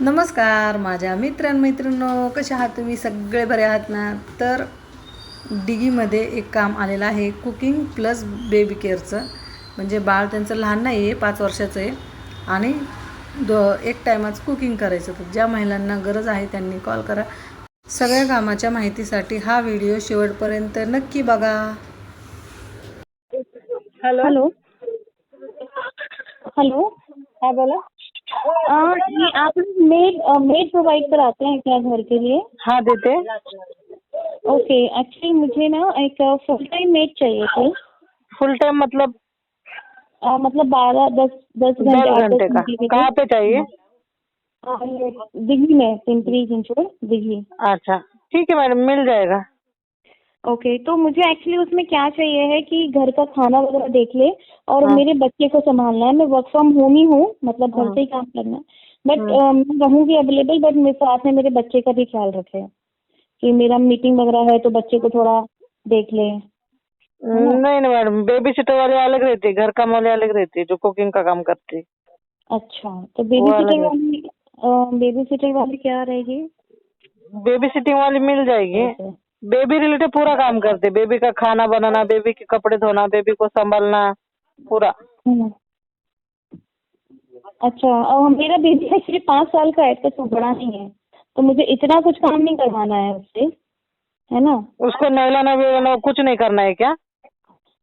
नमस्कार माझ्या मित्रांमैत्रिणींनो कसे आहात तुम्ही? सगळे बरे आहात ना? तर डिगीमध्ये एक काम आलेलं आहे. कुकिंग प्लस बेबी केअरचं. म्हणजे बाळ त्यांचं लहान नाही आहे पाच वर्षाचं आहे. आणि दो एक टायमाच कुकिंग करायचं. तर ज्या महिलांना गरज आहे त्यांनी कॉल करा. सगळ्या कामाच्या माहितीसाठी हा व्हिडिओ शेवटपर्यंत नक्की बघा. हेलो. हेलो. हेलो. हाँ बोलो. ये आप मेड मेड प्रोवाइड कराते हैं क्या घर के लिए? हाँ देते ओके एक्चुअली मुझे ना एक फुल टाइम मेड चाहिए थी। फुल टाइम मतलब? आ, मतलब बारह दस दस घंटे घंटे का। कहाँ पे चाहिए? दिल्ली में पिंपरी दिल्ली। अच्छा ठीक है मैडम मिल जाएगा। ओके तो मुझे एक्चुअली उसमें क्या चाहिए है कि घर का खाना वगैरह देख ले और हाँ। मेरे बच्चे को संभालना है। मैं वर्क फ्रॉम होम ही हूँ मतलब घर हाँ। से ही काम करना है। बट मैं रहूँगी अवेलेबल बट मेरे साथ में मेरे बच्चे का भी ख्याल रखे कि मेरा मीटिंग वगैरह है तो बच्चे को थोड़ा देख ले। नहीं नहीं मैडम बेबी सिटर वाले अलग रहते हैं, घर काम वाले अलग रहते हैं, जो कुकिंग का काम करते हैं। अच्छा तो बेबी सिटर वाली बेबी सिटर वाली क्या रहेगी? बेबी सिटिंग वाली मिल जाएगी। बेबी रिलेटेड पूरा काम करते। बेबी का खाना बनाना बेबी के कपड़े धोना बेबी को संभालना पूरा। हम्म। अच्छा और मेरा बेबी एक्चुअली पाँच साल का है तो बड़ा नहीं है। तो मुझे इतना कुछ काम नहीं करवाना है उससे है ना? उसको नहलाना वेलाना कुछ नहीं करना है क्या?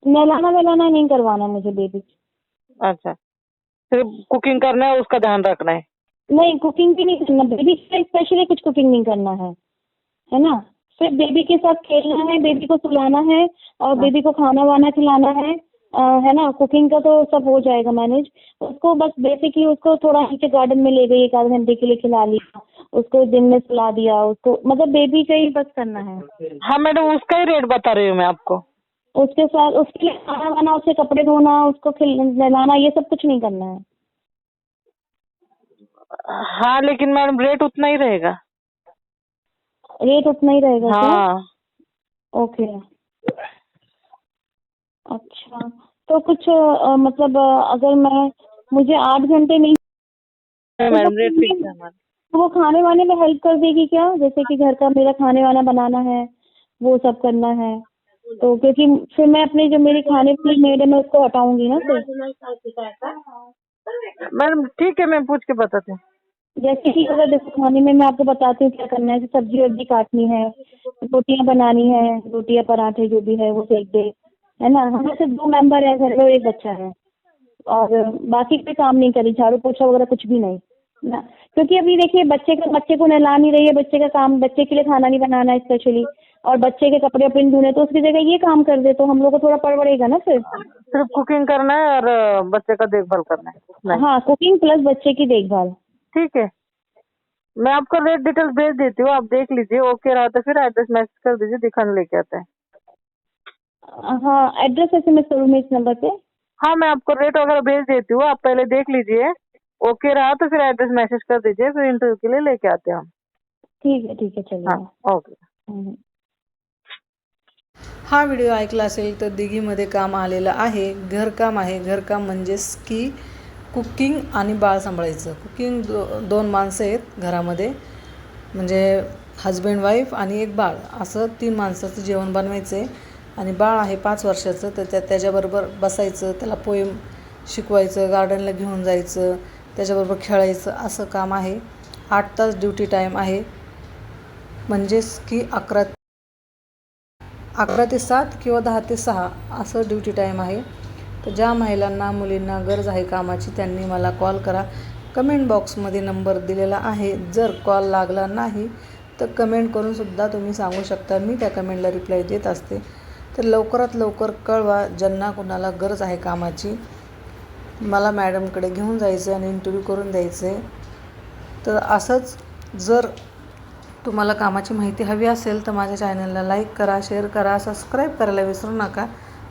नहलाना वहलाना नहीं करवाना मुझे बेबी। अच्छा। सिर्फ़ कुकिंग करना है उसका ध्यान रखना है। नहीं कुकिंग भी नहीं करना। बेबी स्पेशली कुछ कुकिंग नहीं करना है है ना? सिर्फ़ बेबी के साथ खेलना है बेबी को सुलाना है और बेबी को खाना वाना खिलाना है अ, है ना? कुकिंग का तो सब हो जाएगा मैनेज उसको बस बेसिकली उसको थोड़ा नीचे गार्डन में ले गई एक आध घंटे के लिए खिला लिया उसको दिन में सुला दिया उसको मतलब बेबी का ही बस करना है। हाँ मैडम उसका ही रेट बता रही हूँ मैं आपको। उसके साथ उसके लिए खाना वाना उसके कपड़े धोना उसको नहलाना ये सब कुछ नहीं करना है। हाँ लेकिन मैडम रेट उतना ही रहेगा। रेट उतना ही रहेगा? हाँ। ओके अच्छा तो कुछ अ, मतलब अगर मैं मुझे आठ घंटे नहीं मैडम रेट फिक्स है हमारा तो वो खाने वाने में हेल्प कर देगी क्या? जैसे कि घर का मेरा खाने वाना बनाना है वो सब करना है। तो क्योंकि फिर मैं अपने जो मेरी खाने वाली मेड है मैं उसको हटाऊँगी ना फिर। मैडम ठीक है मैं पूछ के बताते हैं। जैसे कि अगर देखो खाने में मैं आपको बताती हूँ क्या करना है जैसे सब्ज़ी वब्जी काटनी है रोटियाँ बनानी है रोटियाँ पराठे जो भी है वो सेक दे है ना? हमें सिर्फ़ दो मेंबर है घर में और एक बच्चा है। और बाकी कोई काम नहीं करी झाड़ू पोछा वगैरह कुछ भी नहीं ना? क्योंकि अभी देखिए बच्चे का बच्चे को नहला नहीं रही है बच्चे का काम बच्चे के लिए खाना नहीं बनाना है स्पेशली और बच्चे के कपड़े अपने धोने तो उसकी जगह ये काम कर दे तो हम लोग को थोड़ा पड़बड़ेगा ना फिर? सिर्फ़ कुकिंग करना है और बच्चे का देखभाल करना है हाँ कुकिंग प्लस बच्चे की देखभाल। ठीक है। मैं आपको रेट डिटेल्स भेज देती हूँ आप देख लीजिए ओके रहा तो फिर एड्रेस मैसेज कर दीजिए दिखाने लेके आते हैं। हाँ एड्रेस एम एस करूँगी इस नंबर पे। हाँ मैं आपको रेट वगैरह भेज देती हूँ आप पहले देख लीजिए ओके रहा तो फिर एड्रेस मैसेज कर दीजिए फिर इंटरव्यू के लिए लेके आते हैं हम। ठीक है ठीक है चलिए। हाँ ओके हम्म। हा व्हिडिओ ऐकला असेल तर दिघीमध्ये काम आलेलं आहे घरकाम आहे घरकाम म्हणजेच की कुकिंग आणि बाळ सांभाळायचं. कुकिंग दो दोन माणसं आहेत घरामध्ये. म्हणजे हजबंड वाईफ आणि एक बाळ. असं तीन माणसाचं जेवण बनवायचं आहे आणि बाळ आहे पाच वर्षाचं तर त्या त्याच्याबरोबर बसायचं त्याला पोएम शिकवायचं गार्डनला घेऊन जायचं त्याच्याबरोबर खेळायचं असं काम आहे. आठ तास ड्युटी टाईम आहे. म्हणजेच की अकरा अकरा ते सात किंवा दहा ते सहा असं ड्युटी टाईम आहे. ज्या महिलांना मुलींना गरज आहे कामाची त्यांनी मला कॉल करा. कमेंट बॉक्समध्ये नंबर दिलेला आहे. जर कॉल लागला नाही तर कमेंट करूनसुद्धा तुम्ही सांगू शकता. मी त्या कमेंटला रिप्लाय देत असते. तर लवकरात लवकर कळवा ज्यांना कुणाला गरज आहे कामाची. मला मॅडमकडे घेऊन जायचं आणि इंटरव्ह्यू करून द्यायचं आहे तर असंच जर तुम्हाला कामाची माहिती हवी असेल तर माझ्या चॅनलला लाईक करा शेअर करा सबस्क्राईब करायला विसरू नका.